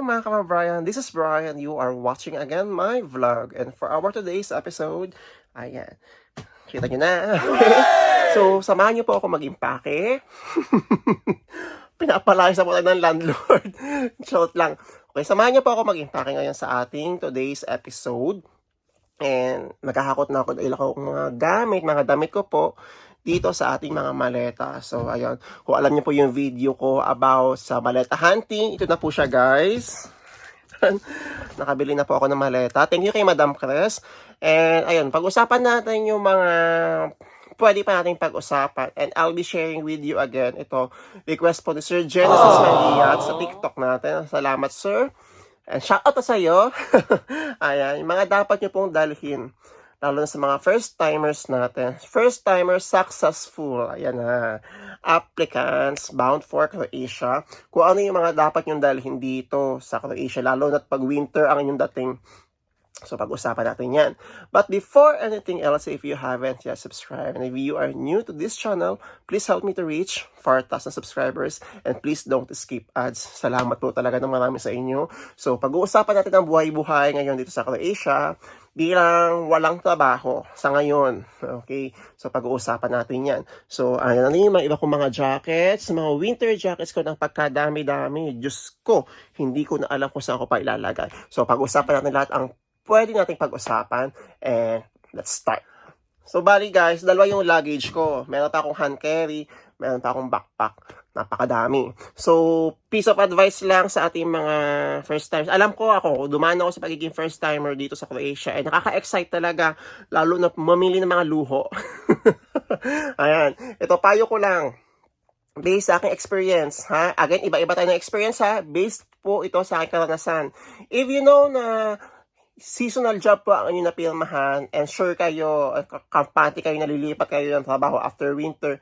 Hello mga kama-Brian, this is Brian. You are watching again my vlog. And for our today's episode, ayan, kita nyo na. so, samahan nyo po ako mag-impake. Pinapalayas na po tayo ng landlord. Short lang. Okay, samahan niyo po ako mag-impake ngayon sa ating today's episode. And maghahakot na ako dahil ako mga gamit, mga damit ko po dito sa ating mga maleta. So, ayun. Kung alam niyo po yung video ko about sa maleta hunting, ito na po siya guys. Nakabili na po ako ng maleta. Thank you kay Madam Cres. And ayun, pag-usapan natin yung mga pwede pa nating pag-usapan. And I'll be sharing with you again ito. Request po ni Sir Genesis Mandiat sa TikTok natin. Salamat, sir. And shout out sa iyo. Ayan, yung mga dapat nyo pong dalhin. Lalo na sa mga first timers natin. First timers successful. Ayan na. Applicants bound for Croatia. Kung ano yung mga dapat nyo dalhin dito sa Croatia. Lalo na pag winter ang inyong dating. So, pag-usapan natin yan. But before anything else, if you haven't yet subscribed, and if you are new to this channel, please help me to reach 4,000 subscribers, and please don't skip ads. Salamat po talaga ng marami sa inyo. So, pag-uusapan natin ang buhay-buhay ngayon dito sa Croatia, bilang walang trabaho sa ngayon. Okay? So, pag-uusapan natin yan. So, ayan na yung mga iba kong mga jackets, mga winter jackets ko ng pagkadami-dami. Diyos ko, hindi ko na alam kung saan ko pa ilalagay. So, pag-uusapan natin lahat ang pwede nating pag-usapan. And let's start. So, bali guys, dalawa yung luggage ko. Meron pa akong hand carry, meron pa akong backpack. Napakadami. So, piece of advice lang sa ating mga first timers. Alam ko ako, dumaan ako sa pagiging first timer dito sa Croatia. Eh, nakaka-excite talaga, lalo na mamili ng mga luho. Ayan. Ito, payo ko lang. Based sa aking experience, ha? Again, iba-iba tayo ng experience, ha? Based po ito sa aking karanasan. If you know na seasonal job po ang inyong napirmahan and sure kayo, uh, kampante kayo, nalilipat kayo ng trabaho after winter,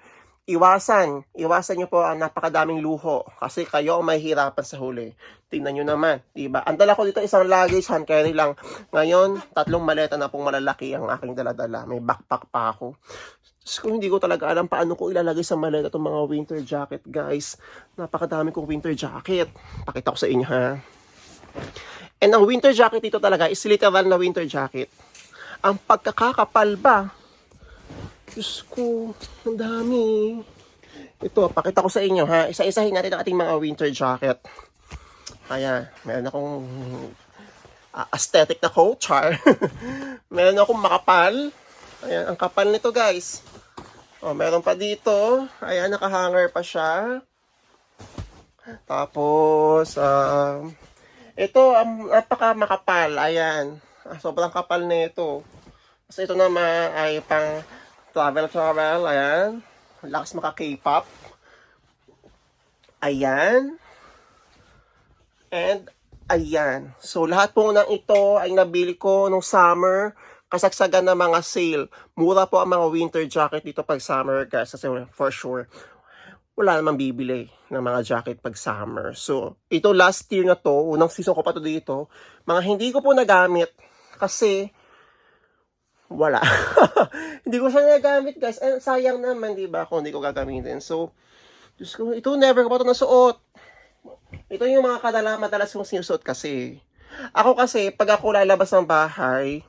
iwasan, iwasan nyo po ang napakadaming luho kasi kayo ang mahihirapan sa huli. Tingnan nyo naman, diba? Ang dala ko dito isang luggage, hand carry lang. Ngayon, tatlong maleta na pong malalaki ang aking daladala. May backpack pa ako. Diyos ko, hindi ko talaga alam paano ko ilalagay sa maleta itong mga winter jacket, guys. Napakadami kong winter jacket. Pakita ko sa inyo, ha? And ang winter jacket dito talaga is literal na winter jacket. Ang pagkakakapal ba? Diyos ko, ang dami. Ito, pakita ko sa inyo ha. Isa-isahin natin ang ating mga winter jacket. Ayan, meron akong uh, aesthetic na coat, char. meron akong makapal. Ayan, ang kapal nito guys. Oh, meron pa dito. Ayan, nakahanger pa siya. Tapos, um, ito, um, napaka makapal. Ayan. Ah, Sobrang kapal nito. Kasi ito naman ay pang travel travel. Ayan. Lakas maka K-pop. Ayan. And ayan. So lahat po ng ito ay nabili ko nung summer. Kasagsagan ng mga sale. Mura po ang mga winter jacket dito pag summer guys. Kasi for sure wala namang bibili ng mga jacket pag summer. So, ito last year na to, unang season ko pa to dito, mga hindi ko po nagamit kasi wala. hindi ko siya nagamit guys. Eh, sayang naman, di ba, kung hindi ko gagamitin. So, Diyos ko, ito never ko pa ito nasuot. Ito yung mga kadala, madalas kong sinusuot kasi. Ako kasi, pag ako lalabas ng bahay,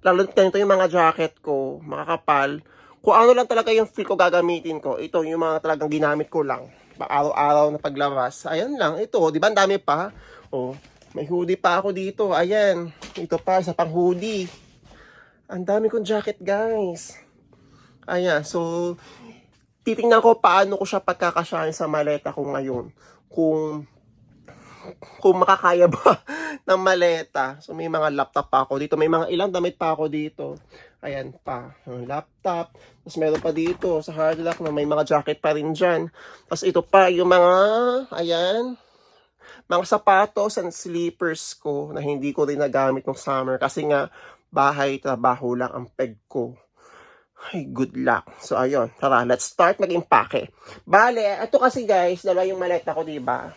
lalo ganito yung mga jacket ko, makakapal, kung ano lang talaga yung feel ko gagamitin ko, ito yung mga talagang ginamit ko lang. Araw-araw na paglabas. Ayan lang, ito, di ba ang dami pa? Oh, may hoodie pa ako dito. Ayan, ito pa, isa pang hoodie. Ang dami kong jacket, guys. Ayan, so, titingnan ko paano ko siya pagkakasyahin sa maleta ko ngayon. Kung kung makakaya ba ng maleta. So, may mga laptop pa ako dito. May mga ilang damit pa ako dito. Ayan pa. Yung laptop. Tapos meron pa dito sa hard lock na may mga jacket pa rin dyan. Tapos ito pa yung mga, ayan, mga sapatos and slippers ko na hindi ko rin nagamit ng summer. Kasi nga, bahay, trabaho lang ang peg ko. Ay, good luck. So, ayun. Tara, let's start mag-impake. Bale, ito kasi guys, dalawa yung maleta ko, di ba?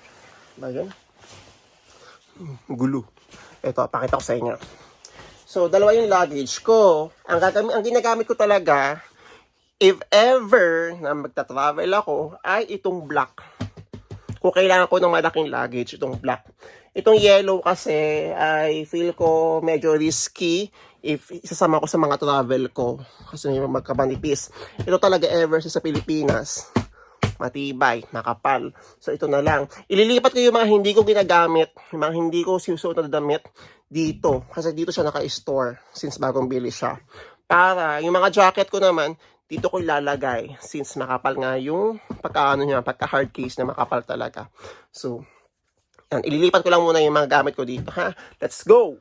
Ayun. Gulo. Ito, pakita ko sa inyo. So, dalawa yung luggage ko. Ang, gagami, ang ginagamit ko talaga, if ever na magta-travel ako, ay itong black. kung kailangan ko ng malaking luggage, itong black. Itong yellow kasi, I feel ko medyo risky if isasama ko sa mga travel ko. Kasi may magkamanipis. Ito talaga ever sa Pilipinas matibay, makapal. So, ito na lang. Ililipat ko yung mga hindi ko ginagamit, yung mga hindi ko sinusuot na damit dito. Kasi dito siya naka-store since bagong bili siya. Para, yung mga jacket ko naman, dito ko ilalagay since makapal nga yung pagka niya, pagka hard case na makapal talaga. So, yan, ililipat ko lang muna yung mga gamit ko dito, ha? Let's go!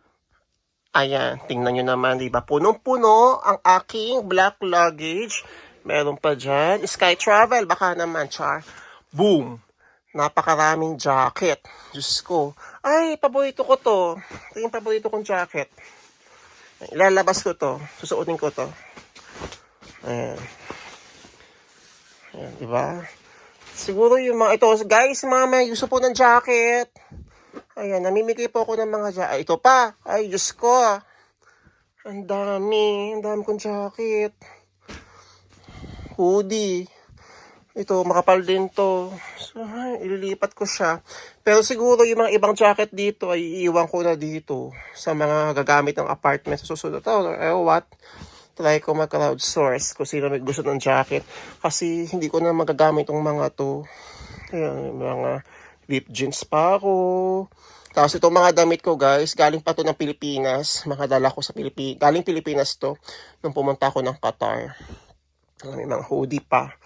Ayan, tingnan nyo naman, di ba? Punong-puno ang aking black luggage. Meron pa dyan. Sky Travel, baka naman, char. Boom! Napakaraming jacket. Diyos ko. Ay, paborito ko to. Ito yung paborito kong jacket. Ilalabas ko to. Susuotin ko to. Ayan. Ayan, di ba? Siguro yung mga ito, guys, mga may gusto po ng jacket. Ayan, namimigay po ako ng mga jacket. Ito pa. Ay, Diyos ko. ah. Ang dami. Ang dami kong jacket. Hoodie. Ito, makapal din to. So, ililipat ko siya. Pero siguro yung mga ibang jacket dito ay iiwan ko na dito sa mga gagamit ng apartment sa susunod. Oh, eh, what? Try ko mag-crowdsource kung sino may gusto ng jacket. Kasi hindi ko na magagamit yung mga to. Ayan, mga rip jeans pa ako. Tapos itong mga damit ko guys, galing pa to ng Pilipinas. Mga dala ko sa Pilipinas. Galing Pilipinas to nung pumunta ako ng Qatar. Mga hoodie pa.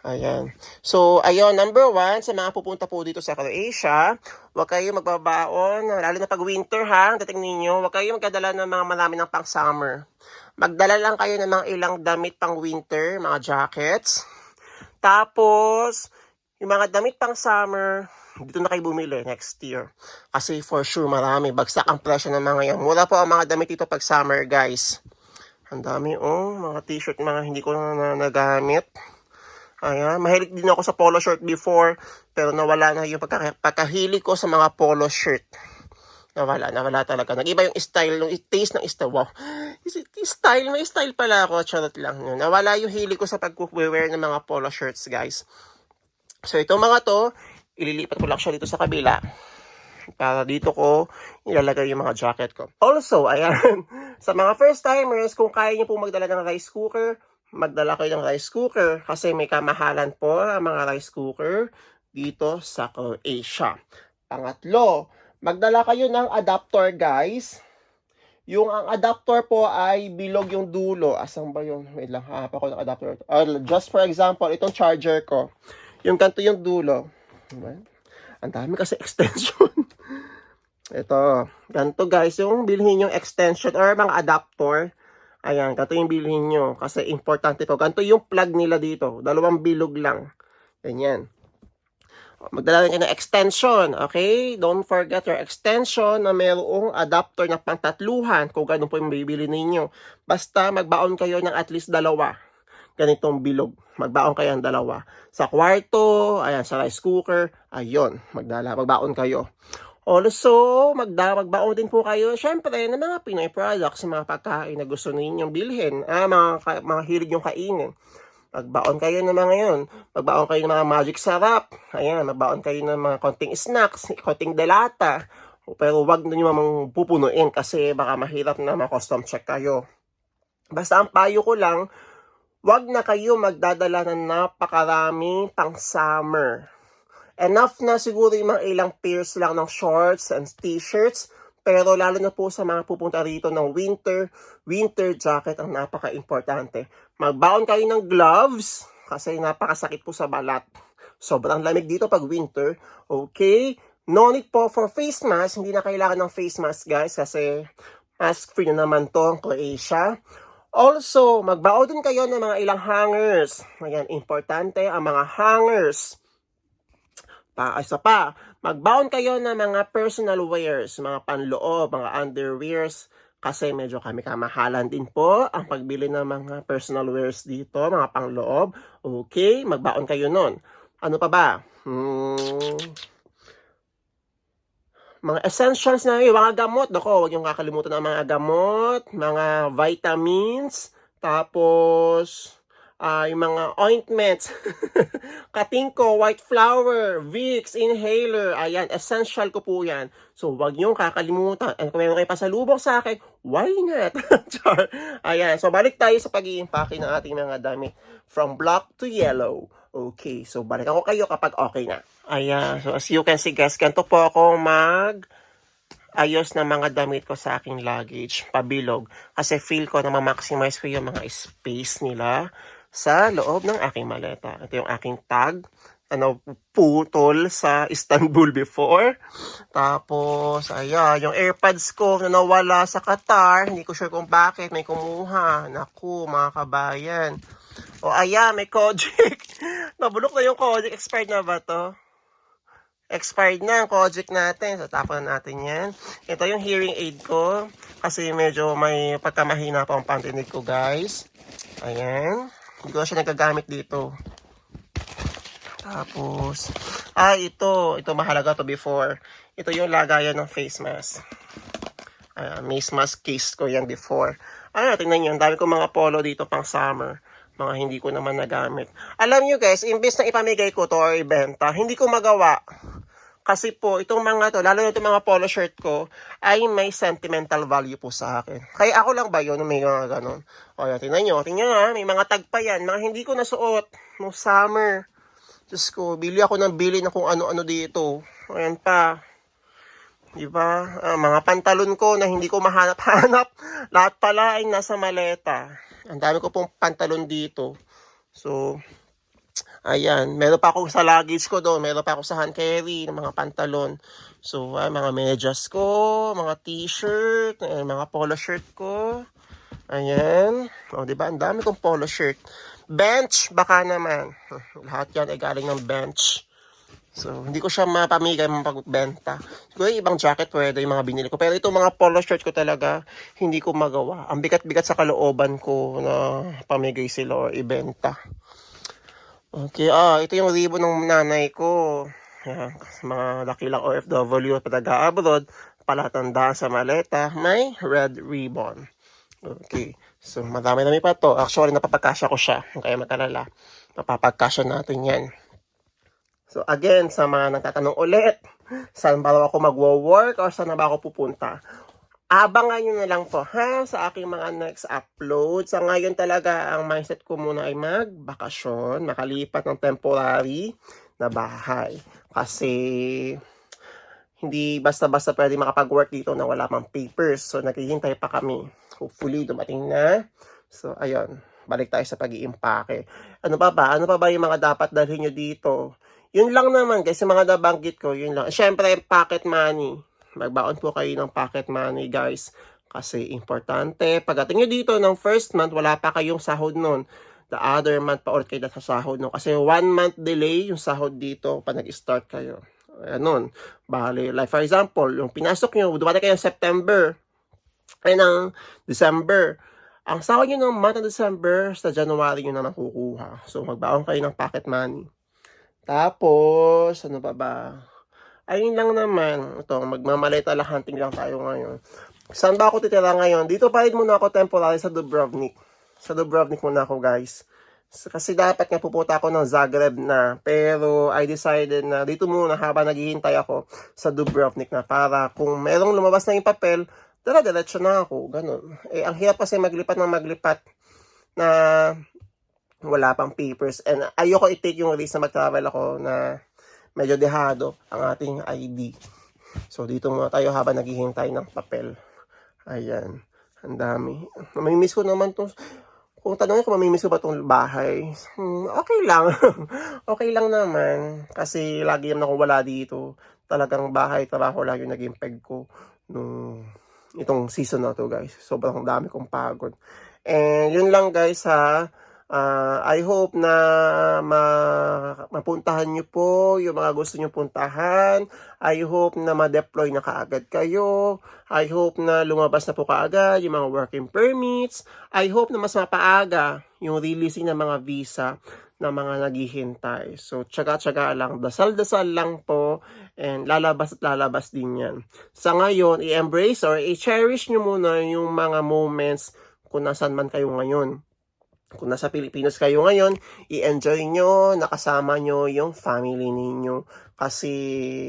Ayan. So, ayun, number one, sa mga pupunta po dito sa Croatia, huwag kayo magbabaon, lalo na pag winter ha, dating ninyo, huwag kayo magdadala ng mga marami ng pang summer. Magdala lang kayo ng mga ilang damit pang winter, mga jackets. Tapos, yung mga damit pang summer, dito na kayo bumili next year. Kasi for sure, marami. Bagsak ang presyo ng mga yan. Mura po ang mga damit dito pag summer, guys. Ang dami, oh, mga t-shirt, mga hindi ko na, na nagamit. Ayan, mahilig din ako sa polo shirt before, pero nawala na yung pagka, pagkahili ko sa mga polo shirt. Nawala, nawala talaga. Nag-iba yung style, yung taste ng style. Wow. Is it style? May style pala ako. Charot lang. Yun. Nawala yung hili ko sa pag-wear ng mga polo shirts, guys. So, itong mga to, ililipat ko lang siya dito sa kabila. Para dito ko ilalagay yung mga jacket ko. Also, ayan, sa mga first timers, kung kaya niyo po magdala ng rice cooker, magdala kayo ng rice cooker kasi may kamahalan po ang mga rice cooker dito sa Croatia. Pangatlo, magdala kayo ng adapter guys. Yung ang adapter po ay bilog yung dulo. Asan ba yun? Wait lang, hanap ako ng adapter. Uh, just for example, itong charger ko. Yung kanto yung dulo. Diba? Ang dami kasi extension. Ito, ganito guys, yung bilhin yung extension or mga adapter. Ayan, ganito yung bilhin nyo. Kasi importante to. Ganito yung plug nila dito. Dalawang bilog lang. Ganyan. Magdala kayo ng extension, okay? Don't forget your extension na mayroong adapter na pangtatluhan kung ganun po yung bibili ninyo. Basta magbaon kayo ng at least dalawa. Ganitong bilog. Magbaon kayo ng dalawa. Sa kwarto, ayan, sa rice cooker, ayun, magdala, magbaon kayo. Also, magda magbaon din po kayo, syempre, ng mga Pinoy products, mga pagkain na gusto ninyong bilhin, ah, mga, mga hilig yung kainin. Magbaon kayo ng mga yun. Magbaon kayo ng mga magic sarap. Ayan, magbaon kayo ng mga konting snacks, konting delata. Pero wag na nyo mamang pupunuin kasi baka mahirap na ma-custom check kayo. Basta ang payo ko lang, wag na kayo magdadala ng napakarami pang summer. Enough na siguro yung mga ilang pairs lang ng shorts and t-shirts. Pero lalo na po sa mga pupunta rito ng winter, winter jacket ang napaka-importante. Magbaon kayo ng gloves kasi napakasakit po sa balat. Sobrang lamig dito pag winter. Okay? No need po for face mask. Hindi na kailangan ng face mask guys kasi mask free na naman to ang Croatia. Also, magbaon din kayo ng mga ilang hangers. Ayan, importante ang mga hangers. Pa, isa pa, magbaon kayo ng mga personal wears, mga panloob, mga underwears, kasi medyo kami kamahalan din po ang pagbili ng mga personal wears dito, mga pangloob. Okay, magbaon kayo nun. Ano pa ba? Hmm, mga essentials na yun, mga gamot. Dako, huwag yung kakalimutan ng mga gamot, mga vitamins, tapos, ah, yung mga ointments, katingko, white flower, Vicks, inhaler, ayan, essential ko po yan. So, wag niyong kakalimutan. And kung meron kayo pasalubong sa akin, why not? Char. ayan, so balik tayo sa pag-iimpake ng ating mga damit. From black to yellow. Okay, so balik ako kayo kapag okay na. Ayan, so as you can see guys, ganito po ako mag ayos na mga damit ko sa aking luggage, pabilog. Kasi feel ko na ma-maximize ko yung mga space nila sa loob ng aking maleta. Ito yung aking tag ano, putol sa Istanbul before. Tapos, ayan, yung AirPods ko na nawala sa Qatar. Hindi ko sure kung bakit. May kumuha. Naku, mga kabayan. O, ayan, may Kojic. Nabulok na yung Kojic. Expired na ba to? Expired na ang Kojic natin. So, tapon na natin yan. Ito yung hearing aid ko. Kasi medyo may pagkamahina pa ang pantinig ko, guys. Ayan. Hindi ko siya nagagamit dito. Tapos, ah, ito. Ito mahalaga to before. Ito yung lagayan ng face mask. Ayan, face mask case ko yan before. Ano, tingnan nyo. Ang dami ko mga polo dito pang summer. Mga hindi ko naman nagamit. Alam nyo guys, imbes na ipamigay ko to or ibenta, hindi ko magawa. Kasi po, itong mga to, lalo na itong mga polo shirt ko, ay may sentimental value po sa akin. Kaya ako lang ba yun, may mga ganon. O, yan, tingnan nyo. Tingnan nyo ha, may mga tag pa yan. Mga hindi ko nasuot no summer. Diyos ko, bili ako ng bili na kung ano-ano dito. Ayan pa. Di ba? Ah, mga pantalon ko na hindi ko mahanap-hanap. Lahat pala ay nasa maleta. Ang dami ko pong pantalon dito. So, ayan. Meron pa ako sa luggage ko doon. Meron pa ako sa hand carry ng mga pantalon. So, ay, mga medyas ko, mga t-shirt, eh, mga polo shirt ko. Ayan. O, di ba? Ang dami kong polo shirt. Bench, baka naman. Lahat yan ay galing ng bench. So, hindi ko siya mapamigay mapagbenta. Siguro yung ibang jacket pwede, yung mga binili ko. Pero itong mga polo shirt ko talaga, hindi ko magawa. Ang bigat-bigat sa kalooban ko na pamigay sila o ibenta. Okay, ah, ito yung ribbon ng nanay ko. Yan, mga dakilang OFW at taga-abroad, palatandaan sa maleta, may red ribbon. Okay. So, madami-dami pa to. Actually, napapagkasya ko siya. Kaya matalala. Mapapagkasya natin yan. So, again, sa mga nagtatanong ulit, saan ba ako magwo-work or saan ba ako pupunta? Abangan nyo na lang po, ha? Sa aking mga next upload. Sa ngayon talaga, ang mindset ko muna ay magbakasyon, makalipat ng temporary na bahay. Kasi, hindi basta-basta pwede makapag-work dito na wala pang papers. So, naghihintay pa kami. Hopefully, dumating na. So, ayun. Balik tayo sa pag-iimpake. Ano pa ba? Ano pa ba yung mga dapat dalhin nyo dito? Yun lang naman, guys. Yung mga nabanggit ko, yun lang. Siyempre, pocket money. Magbaon po kayo ng pocket money, guys. Kasi importante. Pagdating nyo dito ng first month, wala pa kayong sahod nun. The other month pa ulit kayo sa sahod nun. Kasi one month delay yung sahod dito pa nag-start kayo. Ayan Bali, like for example, yung pinasok nyo, dumating kayo ng September, ay ng December. Ang sahod nyo ng month of December, sa January nyo na makukuha. So, magbaon kayo ng pocket money. Tapos, ano pa ba? Ayun lang naman. Ito, magmamaleta lang hunting lang tayo ngayon. Saan ba ako titira ngayon? Dito pa muna ako temporary sa Dubrovnik. Sa Dubrovnik muna ako, guys. Kasi dapat nga pupunta ako ng Zagreb na. Pero I decided na dito muna habang naghihintay ako sa Dubrovnik na para kung merong lumabas na yung papel, tara, diretso na ako. Ganun. Eh, ang hirap kasi maglipat ng maglipat na wala pang papers. And ayoko i-take yung risk na mag-travel ako na medyo dehado ang ating ID. So, dito muna tayo habang naghihintay ng papel. Ayan. Ang dami. Mamimiss ko naman to. Kung tanongin ko, mamimiss ko ba itong bahay? Hmm, okay lang. okay lang naman. Kasi lagi naman ako wala dito. Talagang bahay, trabaho lang yung naging peg ko nung itong season na to guys. Sobrang dami kong pagod. And yun lang guys ha. Uh, I hope na ma mapuntahan nyo po yung mga gusto nyo puntahan. I hope na ma-deploy na kaagad kayo. I hope na lumabas na po kaagad yung mga working permits. I hope na mas mapaaga yung releasing ng mga visa ng mga naghihintay. So, tsaga-tsaga lang. Dasal-dasal lang po. And lalabas at lalabas din yan. Sa ngayon, i-embrace or i-cherish nyo muna yung mga moments kung nasan man kayo ngayon kung nasa Pilipinas kayo ngayon, i-enjoy nyo, nakasama nyo yung family ninyo. Kasi,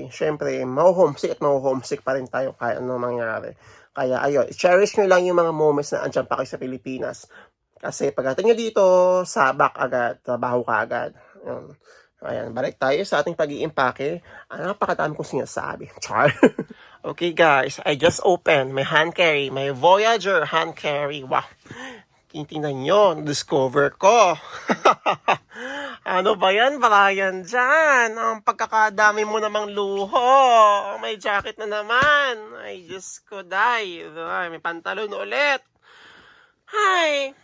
syempre, mau-homesick at mau-homesick pa rin tayo kahit ano mangyari. Kaya, ayun, cherish nyo lang yung mga moments na andyan pa kayo sa Pilipinas. Kasi pagdating nyo dito, sabak agad, trabaho ka agad. Yun. Ayan, balik tayo sa ating pag-iimpake. Ano napakadami kong sinasabi. Char. okay guys, I just opened my hand carry, my Voyager hand carry. Wow. Tingnan nyo, discover ko. ano ba yan, Brian, dyan? Ang pagkakadami mo namang luho. May jacket na naman. Ay, Diyos ko, day. Ay, may pantalon ulit. Hi.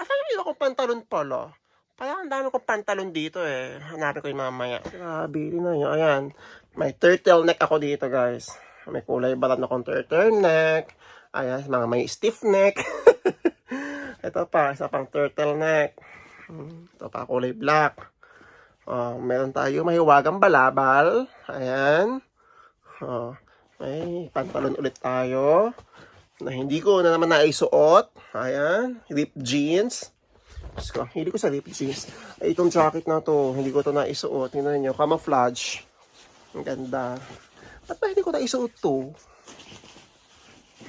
Asan yung iba kong pantalon pala? Parang ang dami kong pantalon dito eh. Hanapin ko yung mamaya. Grabe, na nyo. Ayan. May turtleneck ako dito, guys. May kulay balat na akong turtleneck. Ayan, mga may stiff neck. Ito pa, isa pang turtleneck. Hmm, Ito pa, kulay black. Oh, meron tayo mahiwagang balabal. Ayan. Oh, may pantalon ulit tayo. Na hindi ko na naman naisuot. Ayan. Ripped jeans. Diyos ko, hindi ko sa ripped jeans. Ay, itong jacket na to, hindi ko to naisuot. Tingnan nyo, camouflage. Ang ganda. Ba't ba hindi ko naisuot to?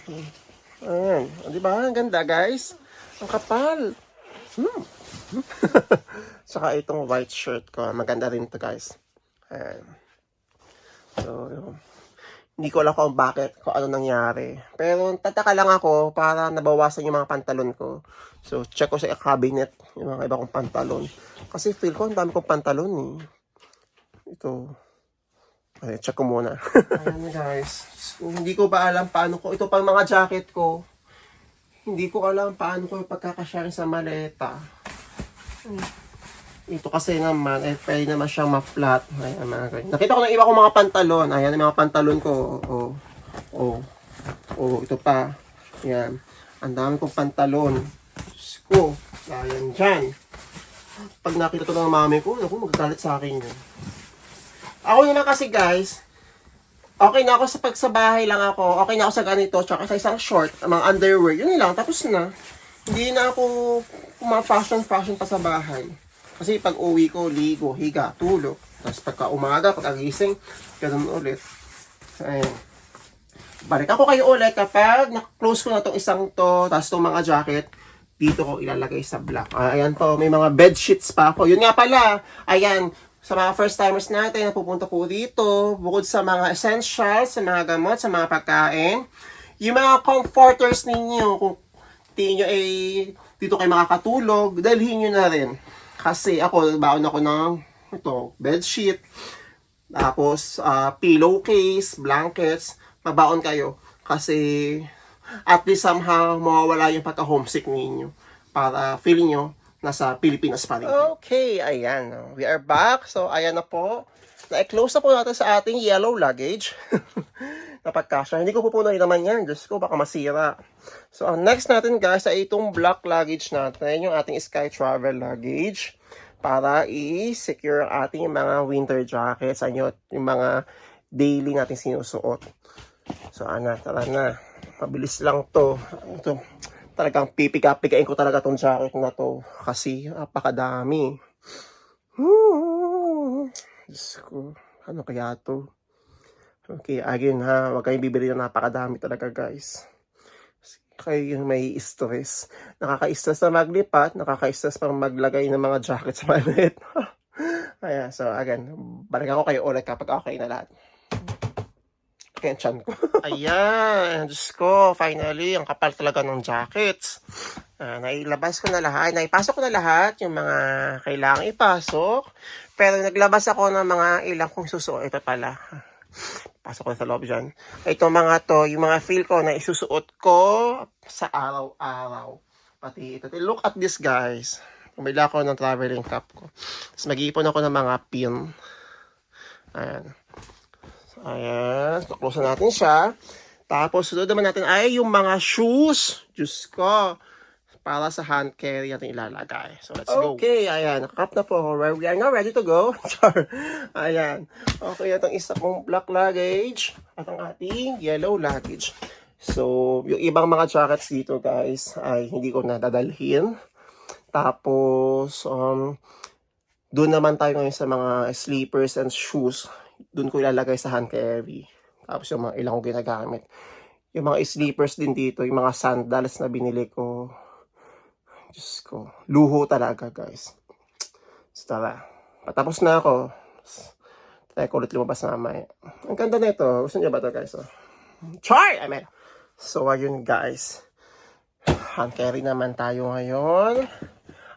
Hmm. Ayan. Di ba? Ang ganda, guys. Ang kapal. Hmm. Saka itong white shirt ko. Maganda rin to guys. Ayan. So, yun. Hindi ko alam kung bakit, kung ano nangyari. Pero tataka lang ako para nabawasan yung mga pantalon ko. So, check ko sa cabinet yung mga iba kong pantalon. Kasi feel ko, ang dami kong pantalon eh. Ito. Ay, check ko muna. Ayan guys. So, hindi ko ba alam paano ko. Ito pang mga jacket ko. Hindi ko alam paano ko pagkakashare sa maleta. Ito kasi naman, eh, pwede naman siyang ma-flat. Ayan, mga ganyan. Nakita ko ng iba kong mga pantalon. Ayan, yung mga pantalon ko. Oh, oh, oh, ito pa. Ayan. Ang dami kong pantalon. Diyos ko. Ayan dyan. Pag nakita to ng mami ko, ako magagalit sa akin yun. Ako naman kasi guys, okay na ako sa pag sa bahay lang ako. Okay na ako sa ganito, tsaka sa isang short, mga underwear. Yun lang, tapos na. Hindi na ako kuma-fashion-fashion pa sa bahay. Kasi pag uwi ko, ligo, higa, tulog. Tapos pagka umaga, pag agising, ganun ulit. Ayun. Balik ako kayo ulit kapag na-close ko na tong isang to, tapos tong mga jacket, dito ko ilalagay sa black. Ah, ayan po, may mga bed sheets pa ako. Yun nga pala, ayan, sa mga first timers natin na pupunta po dito, bukod sa mga essentials, sa mga gamot, sa mga pagkain, yung mga comforters ninyo, kung tingin nyo ay dito kayo makakatulog, dalhin nyo na rin. Kasi ako, baon ako ng ito, bed sheet, tapos ah, pillowcase, blankets, mabaon kayo. Kasi at least somehow mawawala yung pagka-homesick ninyo para feeling nyo nasa Pilipinas pa rin. Okay, ayan. We are back. So, ayan na po. Na-close na po natin sa ating yellow luggage. Napagkasya. Hindi ko pupunuin naman yan. Diyos ko, baka masira. So, ang next natin guys ay itong black luggage natin. Yung ating Sky Travel luggage. Para i-secure ang ating mga winter jackets. Ano, yung mga daily natin sinusuot. So, ana, tara na. Mabilis lang to. Ito, talagang pipika-pikain ko talaga tong jacket na to. Kasi, napakadami. Hmm. Diyos ko, ano kaya to? Okay, again ha, huwag kayong bibili na napakadami talaga guys. Kayo yung may stress. Nakaka-stress na maglipat, nakaka-stress pang maglagay ng mga jacket sa malit. Ayan, so again, balik ako kayo ulit kapag okay na lahat. Kaya tiyan ko. Ayan, Diyos ko, finally, ang kapal talaga ng jackets. Ah, nailabas ko na lahat, naipasok ko na lahat, yung mga kailangang ipasok. Pero naglabas ako ng mga ilang kong susuot. Ito pala. Pasok ko sa loob dyan. Ito mga to, yung mga feel ko na isusuot ko sa araw-araw. Pati ito. Look at this guys. Bumili ako ng traveling cup ko. Tapos mag-iipon ako ng mga pin. Ayan. Ayan. Close na natin siya. Tapos, sunod naman natin ay yung mga shoes. Diyos ko. Para sa hand carry natin ilalagay. So, let's go. Okay, ayan. Nakap na po ako. We are now ready to go. Ayan. Okay, itong isa kong black luggage. At ang ating yellow luggage. So, yung ibang mga jackets dito, guys, ay hindi ko nadadalhin. Tapos, um, doon naman tayo ngayon sa mga sleepers and shoes. Doon ko ilalagay sa hand carry. Tapos yung mga ilang ko ginagamit. Yung mga sleepers din dito, yung mga sandals na binili ko. Diyos ko. Luho talaga, guys. So, tara. Patapos na ako. Ko ulit lumabas mamaya. Ang ganda na ito. Gusto niyo ba ito, guys? Oh? Char! I mean, so, ayun, guys. Hand carry naman tayo ngayon.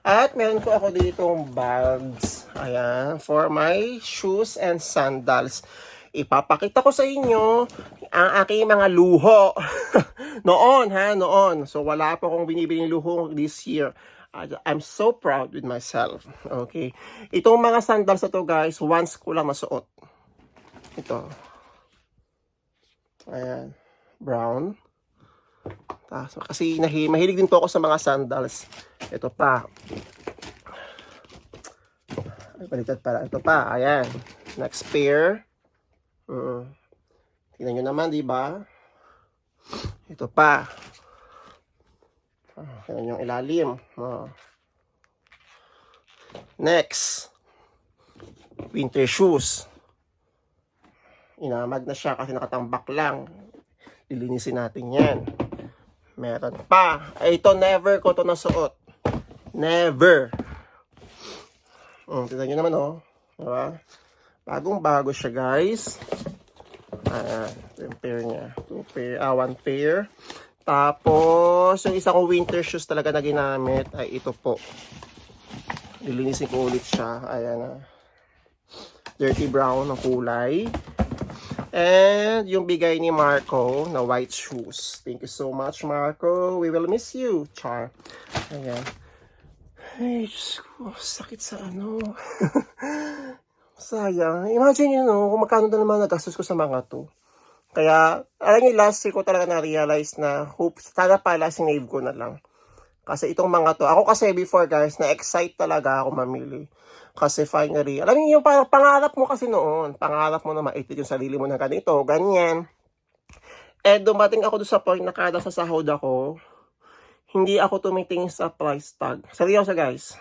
At meron ko ako ditong bags. Ayan. For my shoes and sandals. Ipapakita ko sa inyo ang aking mga luho. noon, ha? Noon. So, wala pa akong binibiling luho this year. I'm so proud with myself. Okay. Itong mga sandals na to, guys, once ko lang masuot. Ito. Ayan. Brown. Tapos, kasi nahi, mahilig din po ako sa mga sandals. Ito pa. Baliktad pala. Ito pa. Ayan. Next pair. Mm. Tingnan nyo naman, di ba? Ito pa. Ah, yung ilalim. Ah. Next. Winter shoes. Inamag na siya kasi nakatambak lang. Lilinisin natin yan. Meron pa. Ay, ito never ko to nasuot. Never. Um, tignan nyo naman, oh. Diba? Bagong bago siya, guys. Ayan. Ito yung pair niya. Two pair. Ah, one pair. Tapos, yung isa kong winter shoes talaga na ginamit ay ito po. Lilinisin ko ulit siya. Ayan na. Dirty brown ang kulay. And yung bigay ni Marco na white shoes. Thank you so much, Marco. We will miss you, Char. Ayan. Ay, Diyos ko. Sakit sa ano. Sayang. Imagine yun, no, kung magkano na naman nagastos ko sa mga to. Kaya, alam niyo, last year ko talaga na-realize na, hope, sana pala sinave ko na lang. Kasi itong mga to, ako kasi before guys, na-excite talaga ako mamili. Kasi finally, alam niyo yung parang pangarap mo kasi noon, pangarap mo na maitid yung sarili mo na ganito, ganyan. Eh, dumating ako doon sa point na kada sa sahod ako, hindi ako tumitingin sa price tag. Seryoso guys,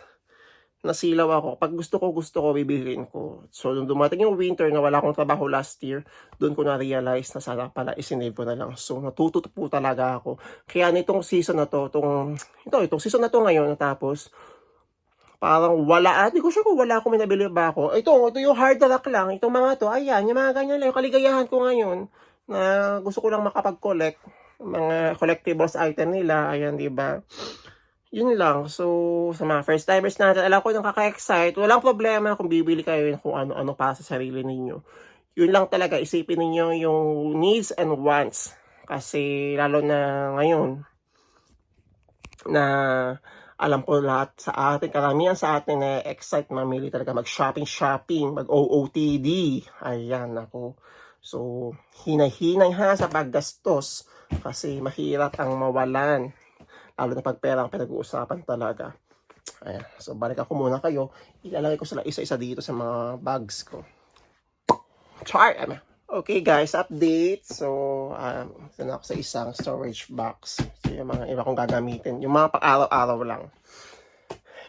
nasilaw ako. Pag gusto ko, gusto ko, bibilhin ko. So, nung dumating yung winter na wala akong trabaho last year, doon ko na-realize na sana pala isinave ko na lang. So, natututo po talaga ako. Kaya nitong season na to, itong, ito, itong season na to ngayon, natapos, parang wala, ah, di ko sure kung wala akong minabili ba ako. Ito, ito yung hard rock lang. Itong mga to, ayan, yung mga ganyan lang, yung kaligayahan ko ngayon, na gusto ko lang makapag-collect, mga collectibles item nila, ayan, di ba? Yun lang. So, sa mga first timers natin, alam ko nang kaka-excite. Walang problema kung bibili kayo kung ano-ano para sa sarili ninyo. Yun lang talaga, isipin ninyo yung needs and wants. Kasi, lalo na ngayon, na alam ko lahat sa atin, karamihan sa atin na excite mamili talaga mag-shopping-shopping, mag-OOTD. Ayan, ako. So, hinay-hinay ha sa paggastos kasi mahirap ang mawalan. Lalo na pag pera ang pinag-uusapan talaga. Ayan. So, balik ako muna kayo. Ilalagay ko sila isa-isa dito sa mga bags ko. Char! Okay guys, update. So, um, ito ako sa isang storage box. So, yung mga iba kong gagamitin. Yung mga pang-araw-araw lang.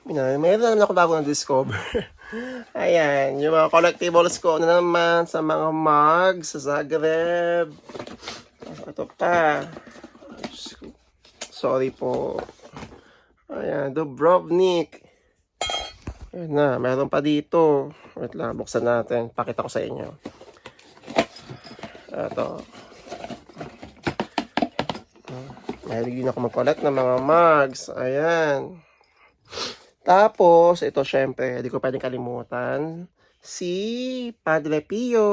Meron naman ako bago na-discover. Ayan, yung mga collectibles ko na naman sa mga mugs sa Zagreb. Ito pa. Sorry po. Ayan, Dubrovnik. Ayan na, meron pa dito. Wait lang, buksan natin. Pakita ko sa inyo. Ito. Mahilig din ako mag-collect ng mga mugs. Ayan. Tapos, ito syempre, di ko pwedeng kalimutan. Si Padre Pio.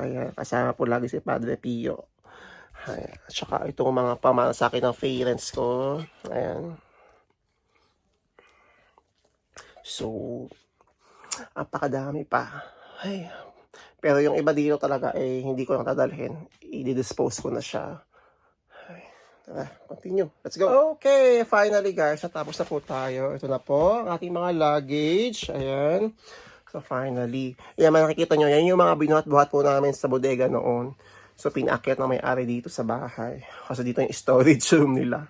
Ayan, kasama po lagi si Padre Pio. Ayan. At saka itong mga pamana sa akin ng parents ko. Ayan. So, apakadami pa. Ay, pero yung iba dito talaga, eh, hindi ko lang dadalhin. I-dispose ko na siya. Ay, tara, continue. Let's go. Okay, finally guys, natapos na po tayo. Ito na po, ang ating mga luggage. Ayan. So finally, yan man nakikita nyo, yan yung mga binuhat-buhat po namin sa bodega noon. So, pinaakyat na may-ari dito sa bahay. Kasi dito yung storage room nila.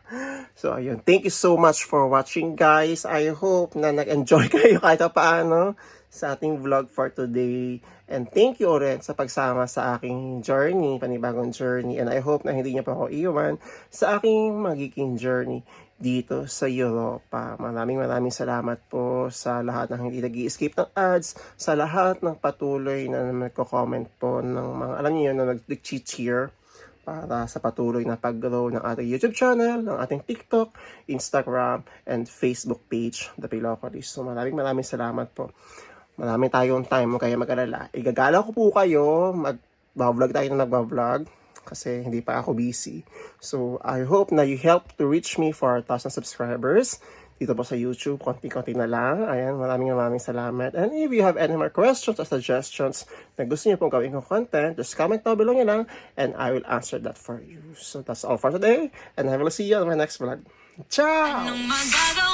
So, ayun. Thank you so much for watching, guys. I hope na nag-enjoy kayo kahit pa paano sa ating vlog for today. And thank you ulit sa pagsama sa aking journey, panibagong journey. And I hope na hindi niyo pa ako iwan sa aking magiging journey dito sa Europa. Maraming maraming salamat po sa lahat ng hindi nag escape ng ads, sa lahat ng patuloy na nagko-comment po ng mga, alam niyo na nag-cheer para sa patuloy na pag-grow ng ating YouTube channel, ng ating TikTok, Instagram, and Facebook page, The Pilocolis. So maraming maraming salamat po. Marami tayong time, kayo mag-alala. Igagala ko po kayo, mag-vlog tayo na nag-vlog kasi hindi pa ako busy. So, I hope na you help to reach me for 1,000 subscribers dito po sa YouTube. Konti-konti na lang. Ayan, maraming maraming salamat. And if you have any more questions or suggestions na gusto niyo pong gawin kong content, just comment down below nyo lang and I will answer that for you. So, that's all for today and I will see you on my next vlog. Ciao!